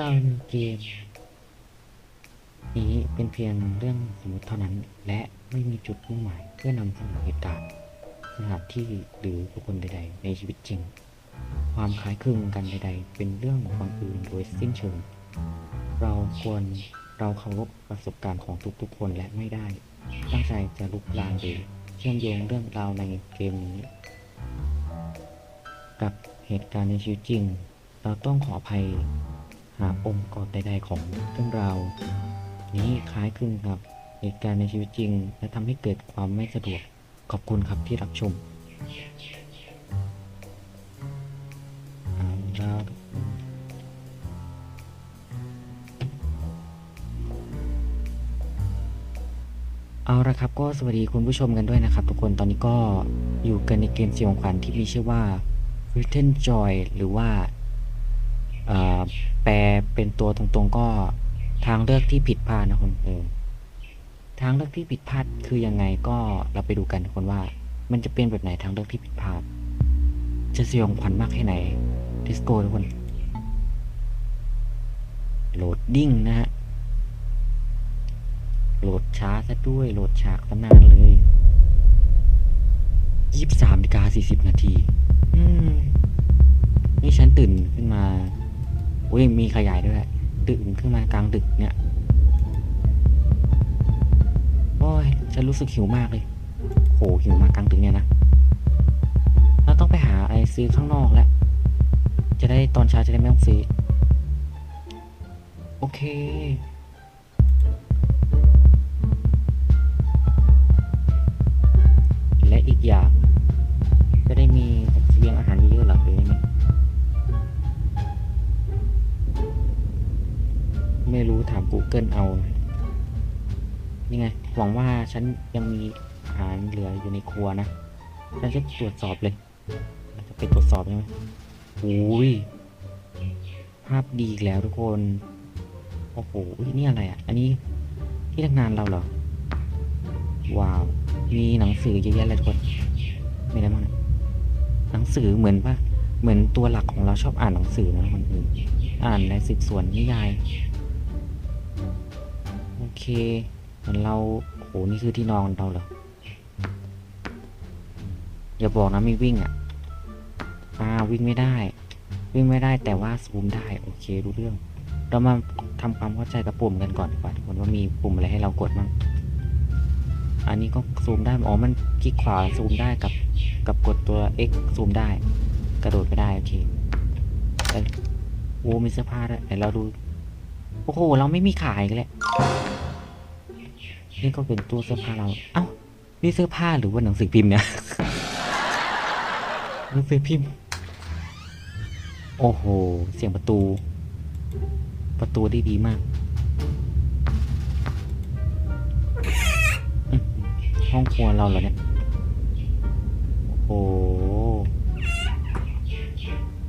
ราวในเกม นี้เป็นเพียงเรื่องสมมติเท่านั้น และไม่มีจุดมุ่งหมายเพื่อนำเสนอเหตุการณ์สถานที่หรือบุคคลใด ๆ ในชีวิตจริง ความคล้ายคลึงกันใด ๆ เป็นเรื่องบังเอิญโดยสิ้นเชิง เราควรเราเคารพประสบการณ์ของทุกๆคนและไม่ได้ ตั้งใจจะลุกลามหรือเชื่อมโยงเรื่องราวในเกมนี้ กับเหตุการณ์ในชีวิตจริง เราต้องขออภัย หาองค์ประกอบใดๆของเรื่องราว นี้คล้ายคลึงกับเหตุการณ์ในชีวิตจริง และทำให้เกิดความไม่สะดวก ขอบคุณครับที่รับชมเอาละคนเอาละครับก็สวัสดีคุณผู้ชมกันด้วยนะครับ ทุกคนตอนนี้ก็อยู่กันในเกมเสียงขวัญที่มีชื่อว่า r i t t e n Joy หรือว่า แปลเป็นตัวตรงๆก็ทางเลือกที่ผิดพลาดนะคนเออทางเลือกที่ผิดพลาดคือยังไงก็เราไปดูกันทุกคนว่า มันจะเป็นแบบไหนทางเลือกที่ผิดพลาด จะสยองขวัญมากแค่ไหนดิสโก้ทุกคนโหลดดิ้งนะฮะโหลดช้าซะด้วยโหลดฉากซะนานเลยยี่สิบสามนาฬิกาสี่สิบนาที อืม นี่ฉันตื่นขึ้นมา อุ้ยมีขยายด้วยตื่นขึ้นมากลางดึกเนี่ยโอ้ยฉันรู้สึกหิวมากเลยโหหิวมากลางดึกเนี่ยนะเราต้องไปหาไอซื้อข้างนอกแล้วจะได้ตอนเช้าจะได้ไม่ต้องซื้อ โอเค ฉันยังมีอาหารเหลืออยู่ในครัวนะฉันจะตรวจสอบเลยเราจะไปตรวจสอบใช่ไหมโอ้ยภาพดีอีกแล้วทุกคน โอ้โหนี่อะไรอะ อันนี้ที่ทำงานเราเหรอ ว้าว มีหนังสือเยอะแยะเลยทุกคน ไมีอะไรบ้างนี่ยหนังสือเหมือนว่าเหมือนตัวหลักของเราชอบอ่านหนังสือนะคนอื่นอ่านในสืบสวนนิยาย โอเค เหมือนเรา โหนี่คือที่นอนเราเหรออย่าบอกนะไม่วิ่งอะอ่าวิ่งไม่ได้ วิ่งไม่ได้แต่ว่าซูมได้โอเครู้เรื่อง เรามาทำความเข้าใจกับปุ่มกันก่อนดีกว่าทุกคนว่ามีปุ่มอะไรให้เรากดบ้างอันนี้ก็ซูมได้อ๋อมันคลิกขวาซูมได้กับกับกดตัว X ซูมได้ กระโดดก็ได้โอเคโอ้มีเสื้อผ้าด้วยไหนเราดูโอ้โหเราไม่มีขายกันเลย นี่ก็เป็นตู้เสื้อผ้าเรา เอ้า นี่เสื้อผ้าหรือว่าหนังสือพิมพ์เนี่ย หนังสือพิมพ์ โอ้โห เสียงประตู ประตูได้ดีมาก ห้องครัวเราเหรอเนี่ย โอ้โห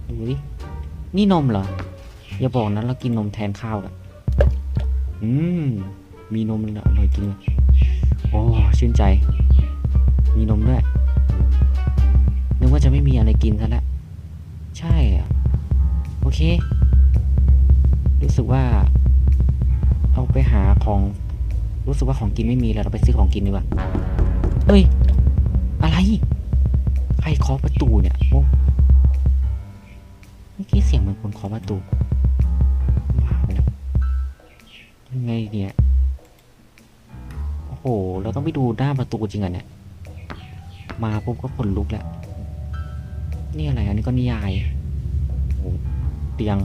ดูดิ นี่นมเหรอ อย่าบอกนะเรากินนมแทนข้าวอะอืม มีนมแล้ว อร่อยจริงเลยโอ้ชื่นใจ มีนมด้วย นึกว่าจะไม่มีอะไรกินซะแล้วใช่โอเค รู้สึกว่า เอาไปหาของ รู้สึกว่าของกินไม่มีแล้วเราไปซื้อของกินดีกว่าเฮ้ย อะไรใครเคาะประตูเนี่ยโอ้เมื่อกี้เสียงเหมือนคนเคาะประตูว้าวแล้วยังไงเนี่ย โอ้โห เราต้องไปดูหน้าประตูจริงอะเนี่ย มาปุ๊บก็ขนลุกแล้ว นี่อะไรอันนี้ก็นิยายโอ้โหเตียง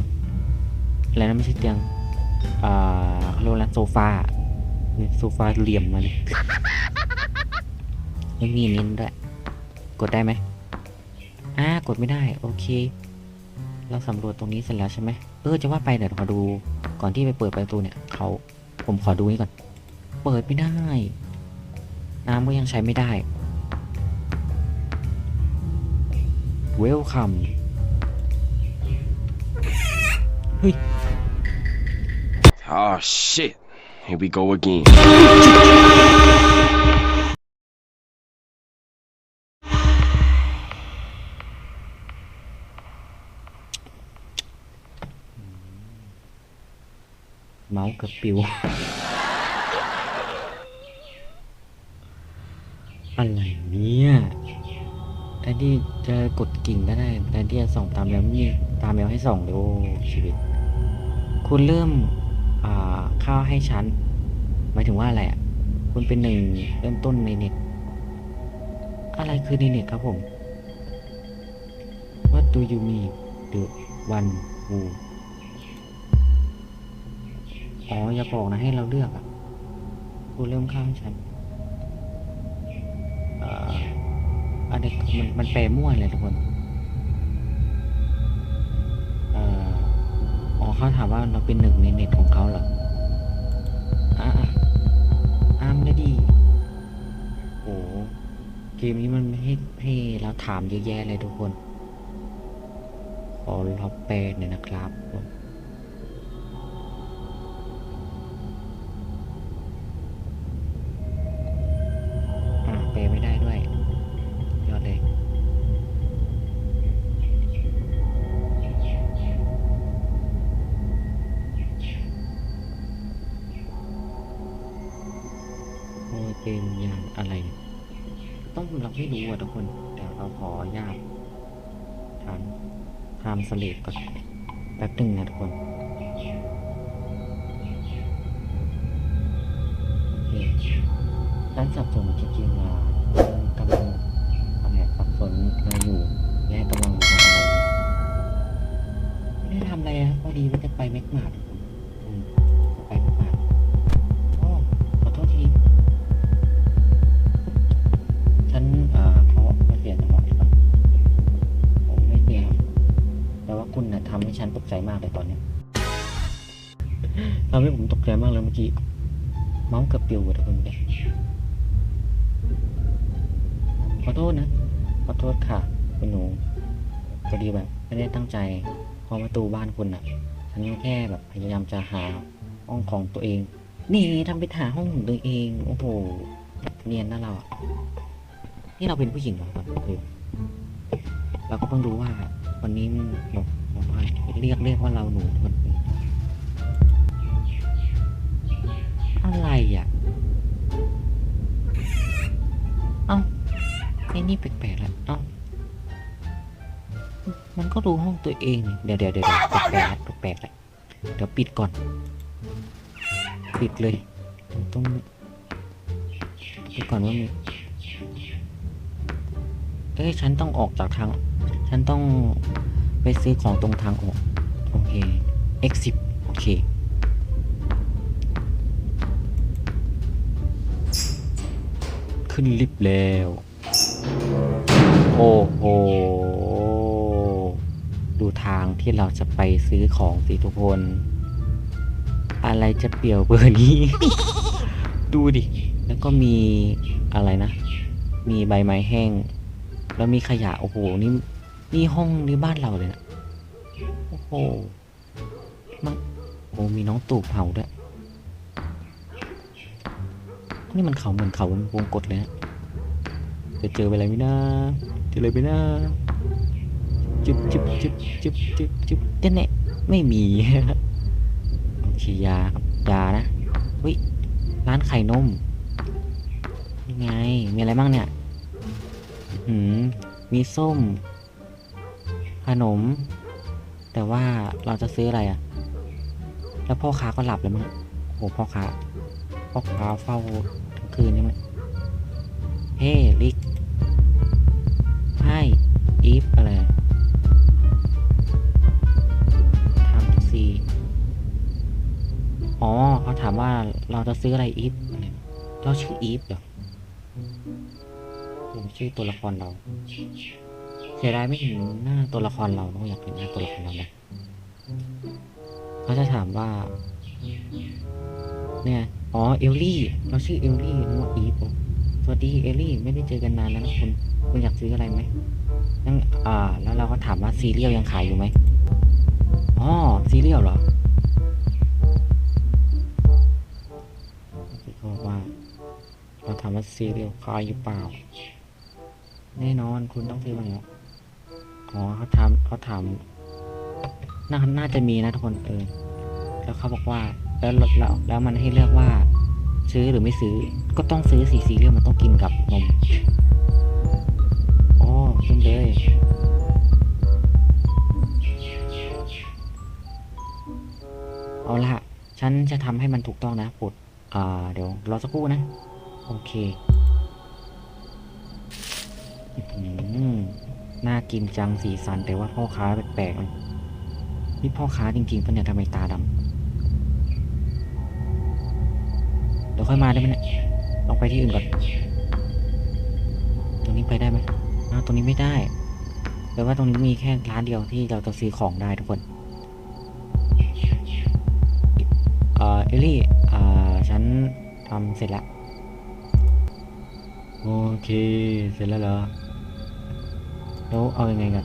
อะไรนะไม่ใช่เตียง อ่าเขาเรียกว่าโซฟาเนี่ยโซฟาเหลี่ยมมาเลยยังมีนิ้นด้วย กดได้ไหมอ่ากดไม่ได้ โอเค เราสำรวจตรงนี้เสร็จแล้วใช่ไหมเออจะว่าไปเดี๋ยวขอดู ก่อนที่ไปเปิดประตูเนี่ยเขาผมขอดูนี่ก่อน เปิดไม่ได้ น้ำก็ยังใช้ไม่ได้ Welcome เฮ้ย Oh shit. Here we go again. เมาส์เกับปิว อะไรเนี่ยแทนที่จะกดกิ่งก็ได้แทนที่จะส่องตามแมวนี่ตามแมวให้ส่องเลยโอ้ชีวิต คุณเริ่มอ่าเข้าให้ฉันหมายถึงว่าอะไรอะ คุณเป็นหนึ่งเริ่มต้นในเน็ต อะไรคือในเน็ตครับผม What do you mean the one who อ๋ออย่าบอกนะให้เราเลือกอะ คุณเริ่มเข้าให้ฉัน อันนี้มันมันแปลมั่วเลยทุกคนเอ่ออ๋อเขาถามว่าเราเป็นหนึ่งในเน็ตของเขาเหรออะอามได้ดีโอ้เกมนี้มันไม่ให้ให้เราถามเยอะแยะเลยทุกคนขอเราแปลหน่อยนะครับผม คน เดี๋ยวเราขออนุญาตทำทำสเลดก่อนแป๊บหนึ่งนะทุกคน มื่อกี้เมาส์เกือบปิวหมดทุกคนเลยขอโทษนะ ขอโทษค่ะ คุณหนูพอดีแบบไม่ได้ตั้งใจเคาะประตูบ้านคุณอะฉันแค่แบบพยายามจะหาห้องของตัวเอง นี่ทำไปหาห้องของตัวเอง โอ้โหเนียนนะเราอะนี่เราเป็นผู้หญิงเหรอครับเออเราก็เพิ่งรู้ว่าวันนี้บอกบอกว่าเรียกเรียกว่าเราหนูคน อะไรอะ เอ้าไอ้นี่แปลกๆแล้วเอ้า มันก็รู้ห้องตัวเอง เดี๋ยวเดี๋ยวเดี๋ยวแปลกๆแล้วแปลกๆล้วเดี๋ยวปิดก่อน ปิดเลย ต้องปิดก่อนว่ามีเอ้ย ฉันต้องออกจากทาง ฉันต้องไปซื้อของตรงทางออก โอเค exit โอเค ขึ้นลิฟต์แล้ว โอ้โห ดูทางที่เราจะไปซื้อของสิทุกคน อะไรจะเปลี่ยวเบอร์นี้ ดูดิ แล้วก็มีอะไรนะ มีใบไม้แห้ง แล้วมีขยะ โอ้โห นี่นี่ห้องนี่บ้านเราเลยนะ โอ้โหมันโอ้มีน้องตูบเผาด้วย นี่มันเขาเหมือนเขาบนวงกดเลยนะจะเจออะไรไหมนะเจออะไรไหมนะจุ๊บจุ๊บจุ๊บจุ๊บจุ๊บจุ๊บเจ๊เน่ไม่มีโอเคยาครับยานะเฮ้ยร้านไข่นมนี่ไง มีอะไรบ้างเนี่ยหืมมีส้ม ขนม แต่ว่าเราจะซื้ออะไรอะ่ะ แล้วพ่อค้าก็หลับแล้วมั้งโอ้พ่อค้าพ่อค้าเฝ้า คืนใช่ไหมเฮลิกให้อีฟอะไรทำซีอ๋อเขาถามว่าเราจะซื้ออะไรอีฟเราชื่ออีฟเหรอผมชื่อตัวละครเราเสียดายไม่เห็นหน้าตัวละครเราต้องอยากเห็นหน้าตัวละครเราเลยเขาจะถามว่า เนี่ย อ๋อ เอลลี่ เราชื่อเอลลี่นึกว่าอีฟสวัสดีเอลลี่ ไม่ได้เจอกันนานแล้วนะคุณ คุณอยากซื้ออะไรไหมยังอ่า แล้วเราก็ถามว่าซีเรียลยังขายอยู่ไหมอ๋อ ซีเรียลเหรอเขาบอกว่า เราถามว่าซีเรียลขายอยู่เปล่า แน่นอนคุณต้องซื้อมาแล้วอ๋อเขาถามเขาถามน่าน่าจะมีนะทุกคนเออแล้วเขาบอกว่า แล้วแล้วแล้วมันให้เลือกว่า ซื้อหรือไม่ซื้อ ก็ต้องซื้อสีซีเรียลมันต้องกินกับนมอ๋อขึ้นเลยเอาละฉันจะทำให้มันถูกต้องนะปลดอ่าเดี๋ยวรอสักครู่นะ โอเคอื้อหือน่ากินจังสีสันแต่ว่าพ่อค้าแปลกๆนี่พ่อค้าจริงๆปะเนี่ยทำไมตาดำ ดี๋ยวค่อยมาได้ไหมเนี่ยลองไปที่อื่นก่อน ตรงนี้ไปได้ไหมอ้าวตรงนี้ไม่ได้แปลว่าตรงนี้มีแค่ร้านเดียวที่เราจะซื้อของได้ทุกคน เอ่อเอลลี่อ่าฉันทำเสร็จแล้ว โอเค เสร็จแล้วเหรอ แล้วเอายังไงกัน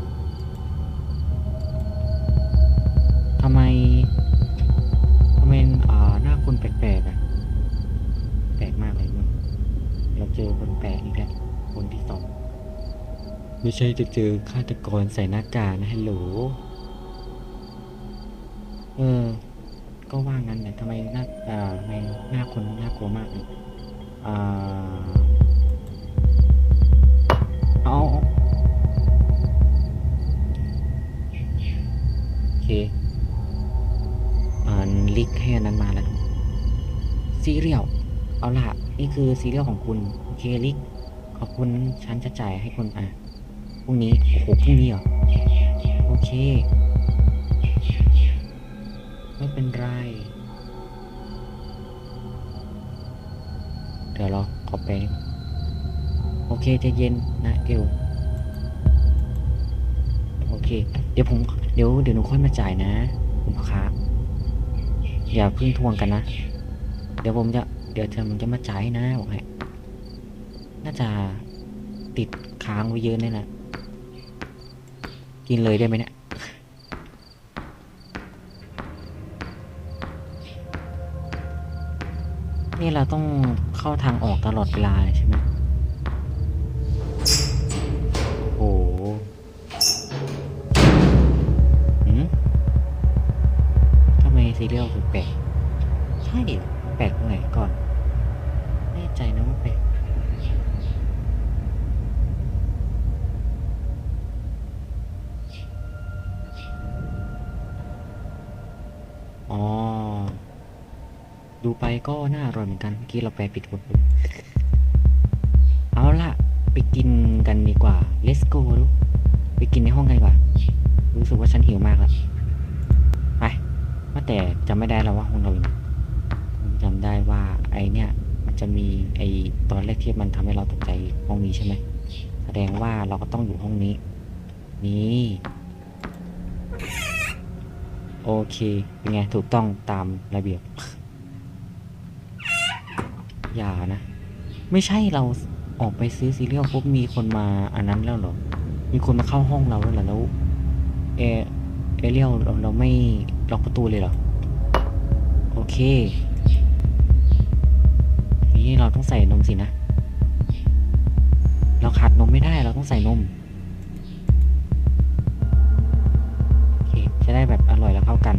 ใช่จะเจอฆาตกรใส่หน้ากากนะฮัลโหล เออ ก็ว่างั้นแต่ทำไมหน้าอ่าทำไมหน้าคนน่ากลัวมากเลยอ่าเอาเอาโอเคอ่าลิกให้อันนั้นมาแล้วซีเรียลเอาล่ะ นี่คือซีเรียลของคุณ โอเคลิกขอบคุณฉันจะจ่ายให้คุณอะ พรุ่งนี้โอ้โหพรุ่งนี้เหรอ โอเค ไม่เป็นไร เดี๋ยวเราขอไปโอเคจะเย็นนะเอวโอเค เดี๋ยวผม เดี๋ยวเดี๋ยวหนูค่อยมาจ่ายนะคุณพ่อค้าอย่าเพิ่งทวงกันนะ เดี๋ยวผมจะ เดี๋ยวผมจะมาจ่ายนะบอกให้น่าจะติดค้างไว้เยอะแน่นะ กินเลยได้ไหมเนี่ยนี่เราต้องเข้าทางออกตลอดเวลายใช่ไหม อ๋อ ดูไปก็น่าอร่อยเหมือนกัน เมื่อกี้เราแปลผิดหมดเลยเอาล่ะ ไปกินกันดีกว่า let's go ลูกไปกินในห้องกันดีกว่า รู้สึกว่าฉันหิวมากแล้วไปว่าแต่จำไม่ได้แล้วว่าห้องเราอยู่ไหนจำได้ว่าไอเนี่ย มันจะมีไอตอนแรกที่มันทำให้เราตกใจห้องนี้ใช่ไหมแสดงว่าเราก็ต้องอยู่ห้องนี้ นี่ โอเค เป็นไง ถูกต้องตามระเบียบ อย่านะ ไม่ใช่เราออกไปซื้อซีเรียลปุ๊บมีคนมาอันนั้นแล้วเหรอ มีคนมาเข้าห้องเราแล้วเหรอแล้วเอเอเรียลเราเราไม่ล็อกประตูเลยเหรอ โอเค นี่เราต้องใส่นมสินะ เราขาดนมไม่ได้เราต้องใส่นม จะได้แบบอร่อยแล้วเข้ากัน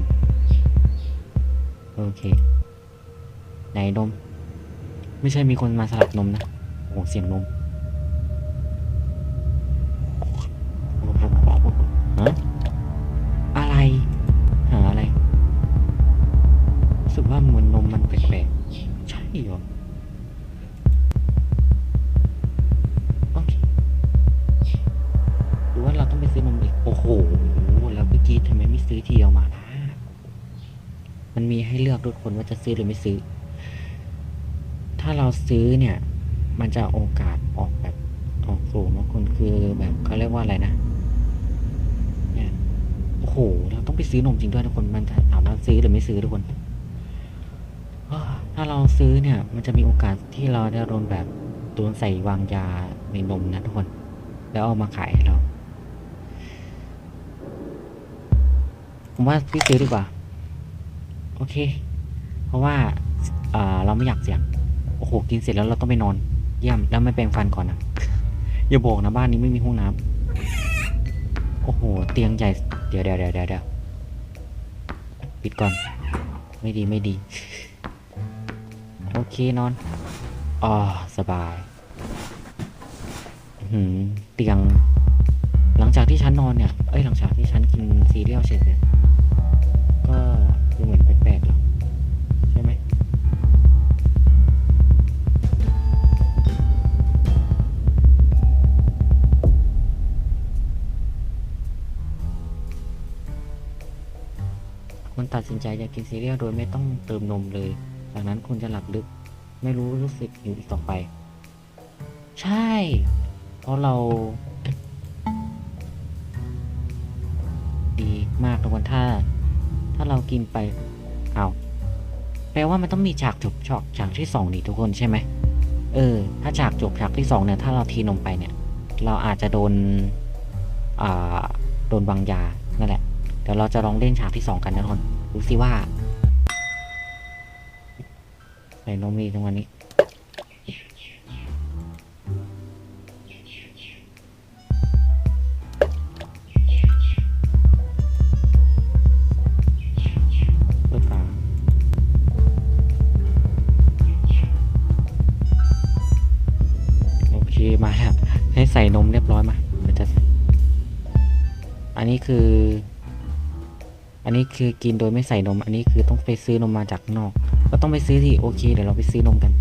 โอเค ไหนนม ไม่ใช่มีคนมาสลับนมนะ โอ้เสียงนม ซื้อทีเดียวมาล่ะมันมีให้เลือกทุกคนว่าจะซื้อหรือไม่ซื้อ ถ้าเราซื้อเนี่ย มันจะโอกาสออกแบบออกสูงบางคนคือแบบเขาเรียกว่าอะไรนะ เนี่ยโอ้โห เราต้องไปซื้อนมจริงด้วยทุกคน มันถามว่าซื้อหรือไม่ซื้อทุกคนถ้าเราซื้อเนี่ย มันจะมีโอกาสที่เราได้โดนแบบโดนใส่วางยาในนมนะทุกคน แล้วเอามาขายให้เรา ผมว่าพี่ซื้อดีกว่า โอเค เพราะว่าอ่าเราไม่อยากเสี่ยง โอ้โห กินเสร็จแล้วเราต้องไปนอน เยี่ยม แล้วไม่แปรงฟันก่อนนะ อย่าบอกนะบ้านนี้ไม่มีห้องน้ำโอ้โห เตียงใหญ่เดี๋ยวเดี๋ยวเดี๋ยวเดี๋ยวเดี๋ยวปิดก่อน ไม่ดีไม่ดี โอเคนอนอ๋อสบายหือเตียง หลังจากที่ฉันนอนเนี่ย เอ้ย หลังจากที่ฉันกินซีเรียลเสร็จเนี่ย ก็ดูเหมือนแปลกๆหรอใช่ไหมคุณตัดสินใจจะกินซีเรียลโดยไม่ต้องเติมนมเลย จากนั้นคุณจะหลับลึก ไม่รู้รู้สึกอยู่อีกต่อไป ใช่ เพราะเรา ดีมากทุกคนถ้า ถ้าเรากินไปเอาแปลว่ามันต้องมีฉากจบฉากฉากที่สองนี่ทุกคนใช่ไหมเออ ถ้าฉากจบฉากที่สองเนี่ย ถ้าเราทีนมไปเนี่ย เราอาจจะโดน อ่า โดนวางยา นั่นแหละ เดี๋ยวเราจะลองเล่นฉากที่สองกันนะทุกคนดูสิว่า ใส่นมดีจังวันนี้ ส่นมเรียบร้อยมาเดี๋ยวจะอันนี้คือ อันนี้คือกินโดยไม่ใส่นม อันนี้คือต้องไปซื้อนมมาจากนอก ก็ต้องไปซื้อที่โอเคเดี๋ยวเราไปซื้อนมกัน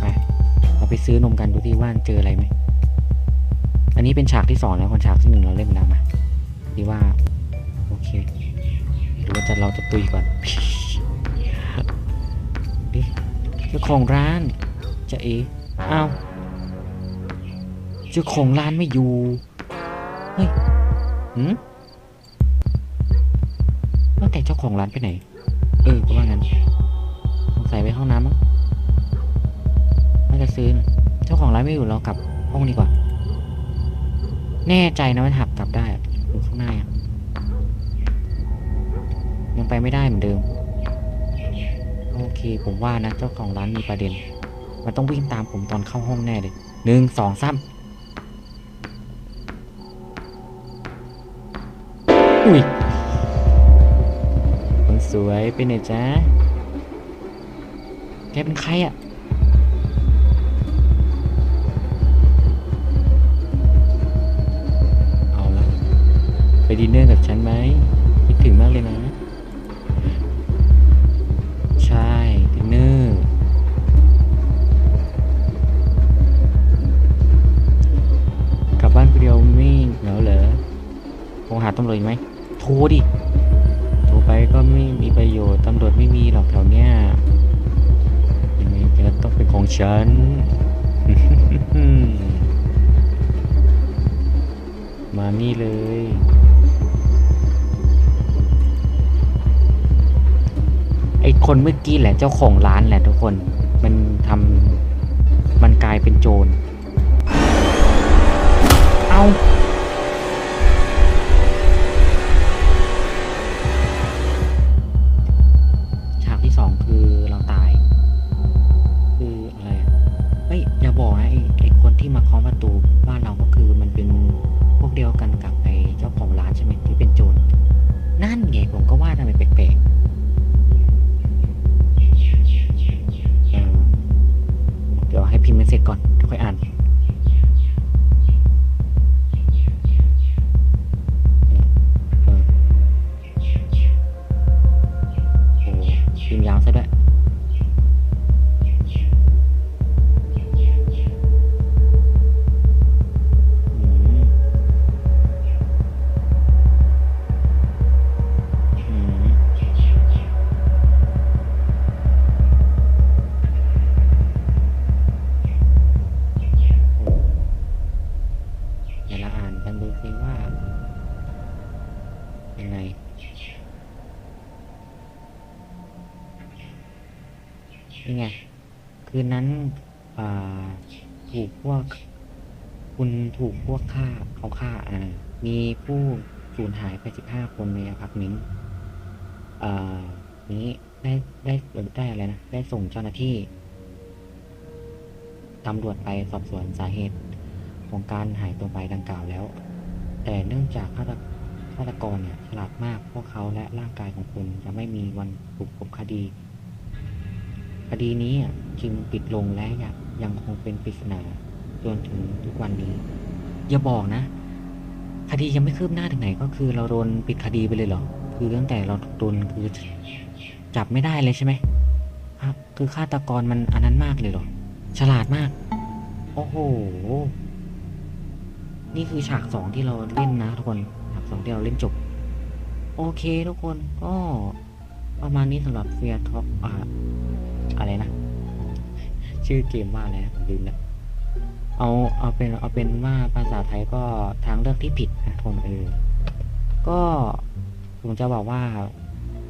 ไปเราไปซื้อนมกันดูที่ว่าเจออะไรไหมอันนี้เป็นฉากที่สองแล้วคนฉากที่หนึ่งเราเล่นแล้วมาดีว่าโอเคหรือว่าจะเราจะตุยก่อนดิเจ้าของร้านจะเออ้าว เจ้าของร้านไม่อยู่ เฮ้ยหืมว่าแต่เจ้าของร้านไปไหน เออก็ว่างั้นสงสัยไปห้องน้ำมั้งน่าจะซื้อ เจ้าของร้านไม่อยู่เรากลับห้องดีกว่า แน่ใจนะว่าหักกลับได้อะดูข้างหน้ายังไปไม่ได้เหมือนเดิม โอเค ผมว่านะ เจ้าของร้านมีประเด็น มันต้องวิ่งตามผมตอนเข้าห้องแน่เลยหนึ่งสองสาม อุ้ยคนสวยเป็นไงจ๊ะแกเป็นใครอะ่ะเอาละไปดินเนอร์กับฉันไหมคิดถึงมากเลยนะ ใช่ดินเนอร์กลับบ้านคนเดียวไม่เหงาเหรอโทรหาตำรวจอีกไหม รดิโทรไปก็ไม่มีประโยชน์ตำรวจไม่มีหรอกแถวเนี้ยยังไงก็ต้องเป็นของฉันมานี่เลยไอคนเมื่อกี้แหละเจ้าของร้านแหละทุกคน มันทำมันกลายเป็นโจร เอา คืนนั้นถูกพวก คุณถูกพวกฆ่าเขาฆ่าอ่ามีผู้สูญหายไปสิบห้าคนในอพาร์ตเมนต์อ่านี้ได้ได้ได้อะไรนะ ได้ส่งเจ้าหน้าที่ตำรวจไปสอบสวนสาเหตุของการหายตัวไปดังกล่าวแล้ว แต่เนื่องจากฆาตฆาตกรเนี่ยฉลาดมากพวกเขาและร่างกายของคุณจะไม่มีวันถูกกบคดี คดีนี้อะ จึงปิดลงและยังยังคงเป็นปริศนาจนถึงทุกวันนี้ อย่าบอกนะ คดียังไม่คืบหน้าถึงไหนก็คือเราโดนปิดคดีไปเลยเหรอ คือตั้งแต่เราถูกโดนคือจับไม่ได้เลยใช่ไหมครับคือฆาตกรมันอันนั้นมากเลยเหรอ ฉลาดมาก โอ้โห นี่คือฉากสองที่เราเล่นนะทุกคน ฉากสองที่เราเล่นจบ โอเคทุกคนก็ประมาณนี้สำหรับเฟียท็อปอ่าอะไรนะ ชื่อเกมว่าอะไรนะผมลืมแล้วเอาเอาเป็นเอาเป็นว่าภาษาไทยก็ทางเลือกที่ผิดนะทุกคนเออก็ผมจะบอกว่า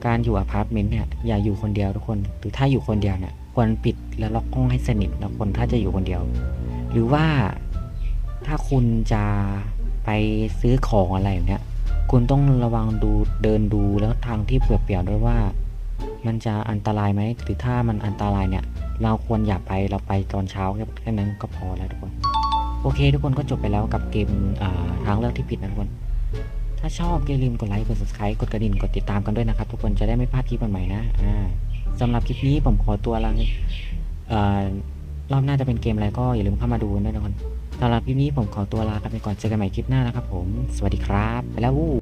การอยู่อพาร์ตเมนต์เนี่ยอย่าอยู่คนเดียวทุกคนหรือถ้าอยู่คนเดียวเนี่ยควรปิดและล็อกห้องให้สนิทนะคนถ้าจะอยู่คนเดียว หรือว่าถ้าคุณจะไปซื้อของอะไรอย่างเนี้ยคุณต้องระวังดูเดินดูแล้วทางที่เปลี่ยวๆด้วยว่า มันจะอันตรายไหมหรือถ้ามันอันตรายเนี่ย เราควรอย่าไปเราไปตอนเช้าแค่นั้นก็พอแล้วทุกคน โอเค ทุกคนก็จบไปแล้วกับเกมทางเลือกที่ผิดนะทุกคน ถ้าชอบอย่าลืมกดไลค์กด subscribe กดกระดิ่งกดติดตามกันด้วยนะครับ ทุกคนจะได้ไม่พลาดคลิปใหม่ๆนะอ่าสำหรับคลิปนี้ผมขอตัวลาอ่อรอบหน้าจะเป็นเกมอะไรก็อย่าลืมเข้ามาดูกันด้วยนะทุกคนสำหรับคลิปนี้ผมขอตัวลากันไปก่อนเจอกันใหม่คลิปหน้านะครับผม สวัสดีครับไปแล้ววู้